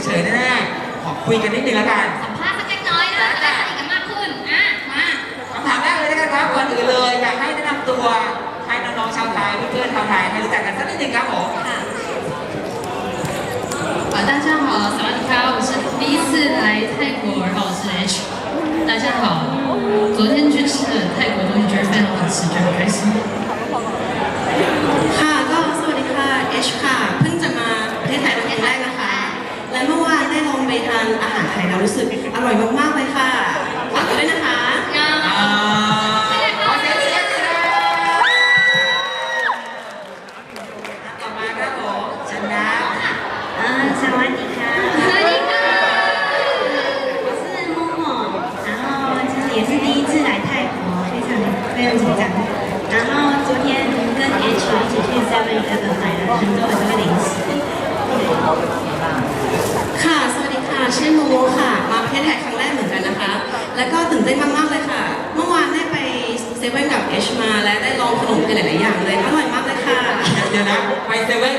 เฉยๆแน่ๆขอคุยกันนิดนึงแล้วกัน สัมภาษณ์สักเล็กน้อยนะจะได้สนิทกันมากขึ้นอ่ะมา คำถามแรกเลยนะครับก่อนอื่นเลยอยากให้แนะนำตัวให้น้องๆชาวไทยเพื่อนๆชาวไทยให้รู้จักกันสักนิดนึงครับผม 啊，大家好，萨瓦迪卡，我是第一次来泰国，然后我是 H。大家好，昨天去吃了泰国东西，觉得非常好吃，觉得很开心。 也是第一次来泰国，非常非常紧张。然后昨天跟 H 一起去 Seven Eleven 买了很多很多零食。 ค่ะ สวัสดีค่ะ ชื่อโมโมค่ะ มาประเทศไทยครั้งแรกเหมือนกันนะคะ แล้วก็ตื่นเต้นมากๆเลยค่ะ เมื่อวานได้ไปเซเว่นกับ H มา และได้ลองขนมกันหลายๆอย่างเลย อร่อยมากเลยค่ะ เดี๋ยวนะไปเซเว่น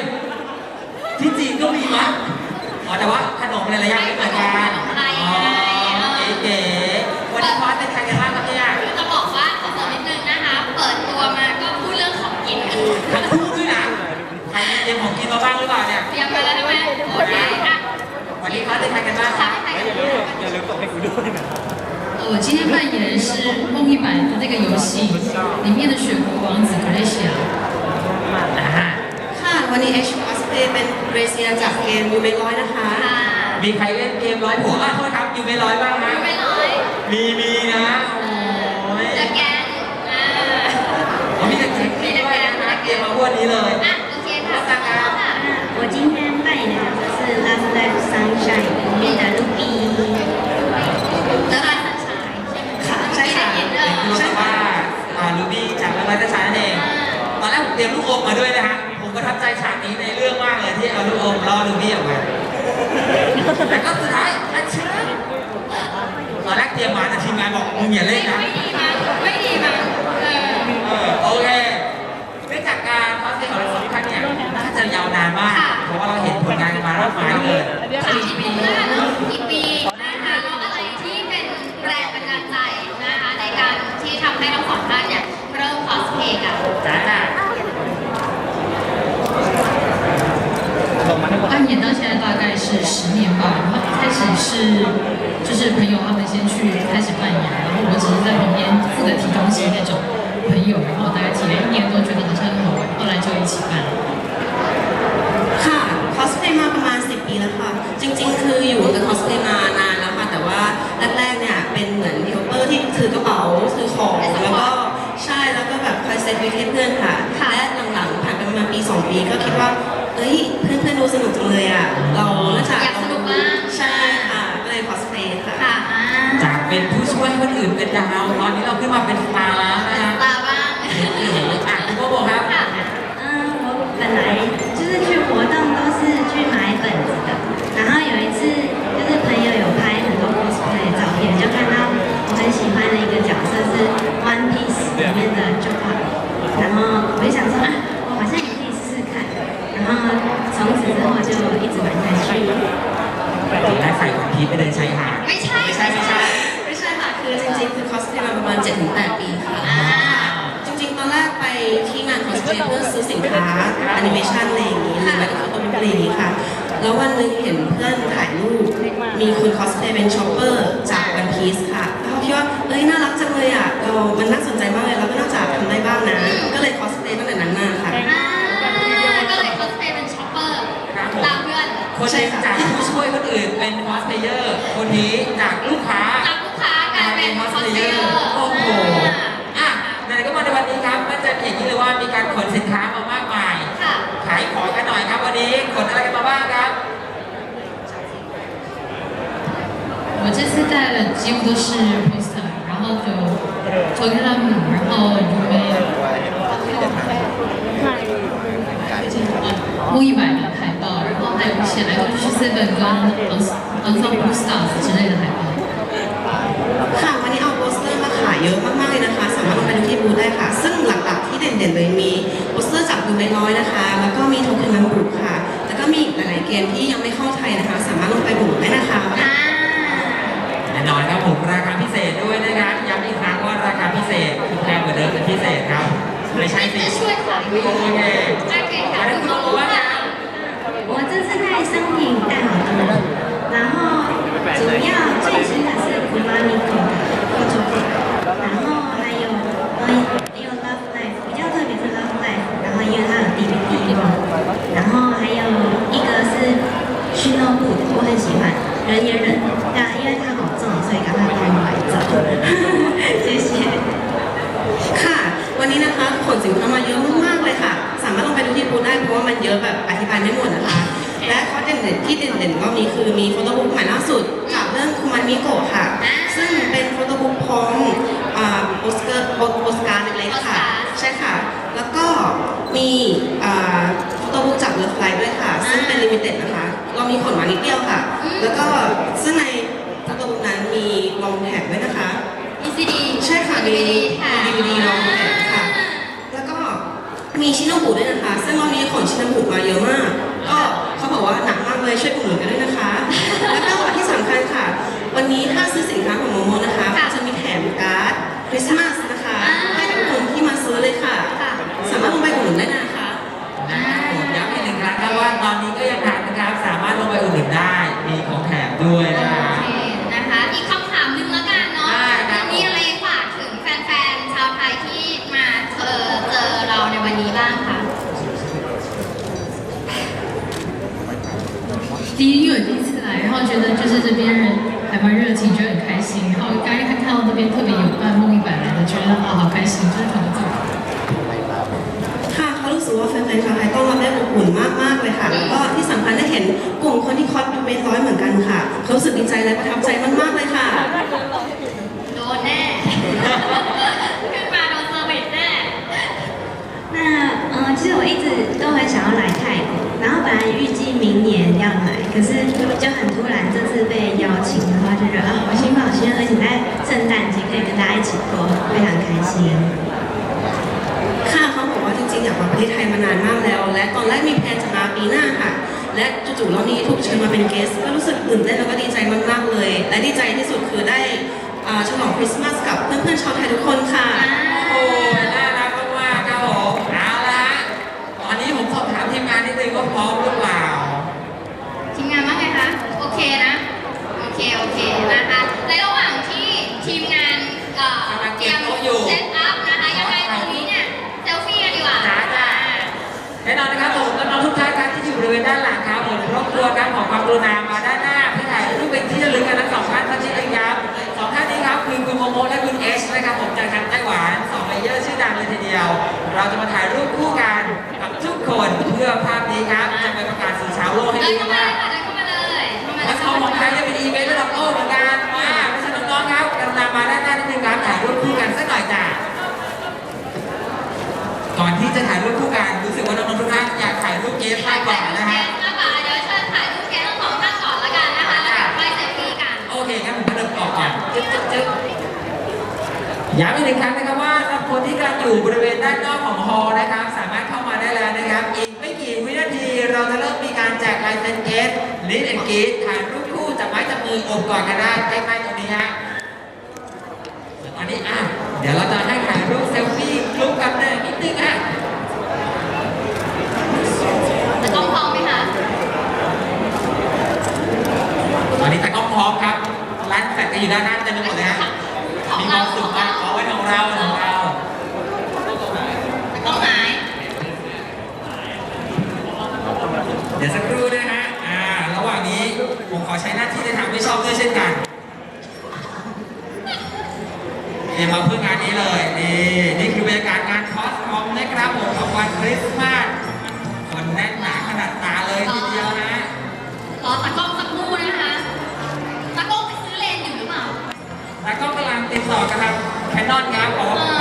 ที่จีนก็มีมั้ยอ๋อแต่ว่าขนมหลายๆอย่างไม่เหมือนกัน กิน ทั้งคู่ด้วยนะใครมีเตรียมของกินมาบ้างหรือเปล่าเนี่ย เตรียมมาแล้วใช่ไหมโอเคอ่ะ วันนี้พอสเป็นใครกันบ้างค ถา รั ม บ ให้ใครกันบ้าง 呃我今天扮演的是梦一版的这个游戏里面的雪国王子格雷西亚。 อ่า ค่ะ วันนี้ H cosplay เป็นเรเซียจากเกมยูเมร้อยนะคะ ค่ะ มีใครเล่นเกมร้อยผัวอ่ะโทษครับอยู่ไม่ร้อยบ้างนะ ไม่ร้อย มีมีนะ ด้วยนะเกมมาพวกนี้เลย อ่ะโอเคค่ะสักครู่ค่ะ 啊，我今天扮演的角色是《Love Life Sunshine》里面的 Ruby。 แล้วร้านสัญชัยใช่ไหม ค่ะใช่ค่ะ ไม่ได้ยินเออ รู้สึกว่าอ่าลูบี้จากร้อยกระชายนั่นเอง ตอนแรกผมเตรียมลูกอมมาด้วยนะฮะ ผมประทับใจฉากนี้ในเรื่องมากเลยที่เอาลูกอมล่อลูบี้ออกมาแต่ก็สุดท้ายอันเชิญตอนแรกเตรียมมาแต่ทีมงานบอกมึงอย่าเล่นนะ ไม่ดีมั้งไม่ดีมั้งเออ เออโอเคเนื่องจาก การคอสเพลย์ของเราสองท่านเนี่ยน่าจะยาวนานมาก เพราะว่าเราเห็นผลงานกันมามากมายเลย สามสิบปีแล้วเนอะกี่ปีนะคะแล้วอะไรที่เป็นแรงบันดาลใจนะคะในการที่ทำให้ทั้งสองท่านเนี่ยเริ่มคอสเพลย์กัน จ้าจ้า 扮演到现在大概是十年吧，然后一开始是就是朋友他们先去开始扮演，然后我只是在旁边负责提东西那种 朋友，然后大概提了一年多，觉得好像很好玩，后来就一起办了。 ค่ะ คอสเพลย์มาประมาณ 10 ปีแล้วค่ะ จริงๆ คืออยู่กับคอสเพลย์มานานแล้วค่ะ แต่ว่าแรกๆ เนี่ย เป็นเหมือนฮิลเปอร์ที่ถือกระเป๋าถือของ แล้วก็ใช่ แล้วก็แบบคอยเซตวิกให้เพื่อนค่ะ และหลังๆ ผ่านไปประมาณปี 2 ปี ก็คิดว่า เอ้ย เพื่อนๆ ดูสนุกจังเลยอ่ะ เราน่าจะ อยากสนุกบ้าง ใช่ค่ะ ก็เลยคอสเพลย์ค่ะ ค่ะอ่า จากเป็นผู้ช่วยให้คนอื่นเป็นดาว ตอนนี้เราขึ้นมาเป็นสตาร์แล้วนะฮะ คะ ตา เมชันอะไรอย่างนี้หรือแบบคือตัวอะไรอย่างนี้ค่ะ แล้ววันหนึงเห็นเพื่อนถ่ายรูป มีคนคอสเพลย์เป็นชอปเปอร์จากวันพีซค่ะแล้วเขาคิดว่าเอ้ยน่ารักจังเลยอะเรามันน่าสนใจมากเลยเราก็น่าจะทำได้บ้างนะ ก็เลยคอสเพลย์ตั้งแต่นั้นมาค่ะ อ่าก็เลยคอสเพลย์เป็นช็อปเปอร์ครับผมตามเพื่อนคนนี้จากผู้ช่วยคนอื่นเป็นคอสเพลเยอร์ คนนี้จากลูกค้าจากลูกค้ากลายเป็นคอสเพลเยอร์โอ้โหอะไหนๆก็มาในวันนี้ครับ มันจะเป็นอย่างนี้เลยว่ามีการขนสินค้ามามากมายค่ะขายของกันหน่อยครับวันนี้ขนอะไรกันมาบ้างครับ 我这次带的几乎都是 poster，然后就托克拉姆，然后ยูเม木一百的海报，然后还有一些来都是 Seven 跟 Ensemble Stars 之类的海报。 อี และข้อเด่นๆที่เด่นๆก็มีคือมีโฟโต้บุ๊กใหม่ล่าสุดจากเรื่องคุมันมิโกะค่ะ ซึ่งเป็นโฟโต้บุ๊กพร้อมอ่าโปสเกอร์โปสการ์ดเล็กๆค่ะ ใช่ค่ะ แล้วก็มีอ่าโฟโต้บุ๊กจากเลิฟไลท์ด้วยค่ะ ซึ่งเป็นลิมิเต็ดนะคะเรามีขนมานิดเดียวค่ะ แล้วก็ซึ่งในโฟโต้บุ๊กนั้นมีลองแท็กด้วยนะคะ ECD ใช่ค่ะมี DVD ค่ะมี DVD รองแถมค่ะ แล้วก็มีชิโนบุด้วยนะคะ ซึ่งรอบนี้ขนชิโนบุมาเยอะมาก ก็เขาบอกว่าหนักมากเลยช่วยอุดหนุนกันด้วยนะคะ แล้วก็ที่สำคัญค่ะ วันนี้ถ้าซื้อสินค้าของโมโมนะคะค่ะจะมีแถมการ์ดคริสต์มาสนะคะอ่า ให้กับคนที่มาซื้อเลยค่ะ ค่ะ สามารถลงไปอุดหนุนได้นะคะนะครับผมย้ำอีกหนึ่งครั้งครับว่าตอนนี้ก็ยังทันนะครับ สามารถลงไปอุดหนุนได้ มีของแถมด้วยนะคโอรับเคนะคะอีกคำถามหนึ่งแล้วกันเนาะได้ครับ มีอะไรฝากถึงแฟนๆ ชาวไทยที่มาเจอเจอเราในวันนี้บ้างคะ 第一，因为我第一次来，然后觉得就是这边人还蛮热情，就很开心。然后刚才看看到那边特别有伴梦一百来的，觉得啊好开心，就是可能这么。 ค่ะเขารู้สึกว่าแฟนๆชาวไทยต้อนรับได้อบอุ่นมากๆเลยค่ะ แล้วก็ที่สำคัญได้เห็นกลุ่มคนที่คอสเป็นเวทร้อยเหมือนกันค่ะเขารู้สึกดีใจและประทับใจมากๆเลยค่ะ กสก็รู้สึกตื่นเต้นแล้วก็ดีใจมากๆเลย และดีใจที่สุดคือได้อ่าฉลองคริสต์มาสกับเพื่อนๆชาวไทยทุกคนค่ะ โอ้ยน่ารักมากๆครับผมเอาละฮะตอนนี้ผมสอบถามทีมงานนิดนึงว่าพร้อมหรือเปล่า ทีมงานว่าไงคะ โอเคนะ โอเค โอเคนะ ผมรบกวนครับขอความกรุณามาด้านหน้าเพื่อถ่ายรูปเป็นที่ระลึกกันทั้งสองท่านสักชิ้นหนึ่งครับสองท่านนี้ครับคือคุณโมโมและคุณเอชนะครับผมจากทางไต้หวันสองเลเยอร์ชื่อดังเลยทีเดียว เราจะมาถ่ายรูปคู่กันกับทุกคนเพื่อภาพนี้ครับจะไปประกาศสู่ชาวโลกให้ดูว่าเลยค่ะเดินเข้ามาเลยเข้ามาเลและของของไทยจะเป็นอีเวนต์ระดับโลกเหมือนกันมาไม่ใช่น้องๆครับกรุณามาด้านหน้านิดนึงครับถ่ายรูปคู่กันสักหน่อยจ้ะก่อนที่จะถ่ายรูปคู่กันรู้สึกว่าน้องๆทุกท่านอยากถ่ายรูปเกมมากกว่านะฮะ อกก่อนจึ๊บจึ๊บจึ๊บย้ำอีกหนึ่งครั้งนะครับว่าสำหรับคนที่กำลังอยู่บริเวณด้านนอกของฮอลล์นะครับ สามารถเข้ามาได้แล้วนะครับ อีกไม่กี่วินาทีเราจะเริ่มมีการแจกลายเซ็นเกสลิสแอนเกสถ่ายรูปคู่จับไม้จับมืออบกอดกันได้ใกล้ๆตรงนี้ฮะตอนนี้อะเดี๋ยวเราจะให้ถ่ายรูปเซลฟี่กลุ่มกันเลยนิดนึงฮะแต่ต้องพร้อมไหมคะตอนนี้ตากล้องพร้อมครับร้านแฟลต ก็อยู่ด้านหน้าเต็มไปหมดเลยฮะของมีคเราวามสุขมากขอไว้ของเราของเราแต่ต้องหมายเดี๋ยวสักครู่นะฮะอ่าระหว่างนี้ผมขอใช้หน้าที่ในทางไม่ชอบด้วยเช่นกันเตรียมมาเพื่องานนี้เลยนี่นี่คือบรรยากาศงานคอสคอมนะครับผมของวันคริสต์มาสคนแน่นหนาขนาดตาเลยทีเดียวนะ ติดต่อกับทางแคนนอนครับขอ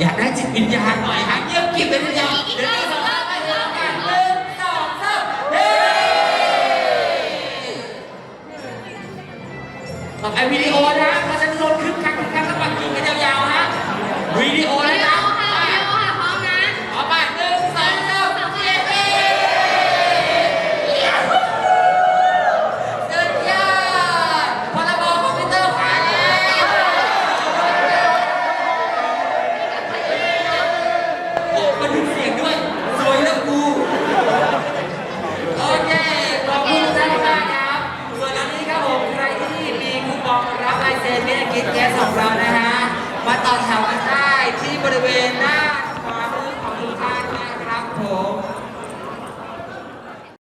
อยากได้จิตวิญญาณหน่อยฮะเงียบกริบเลยนะเดี๋ยวเราสัมภไปกันหนึ่งองสามเฮ้ต่อไปวิดีโอนะ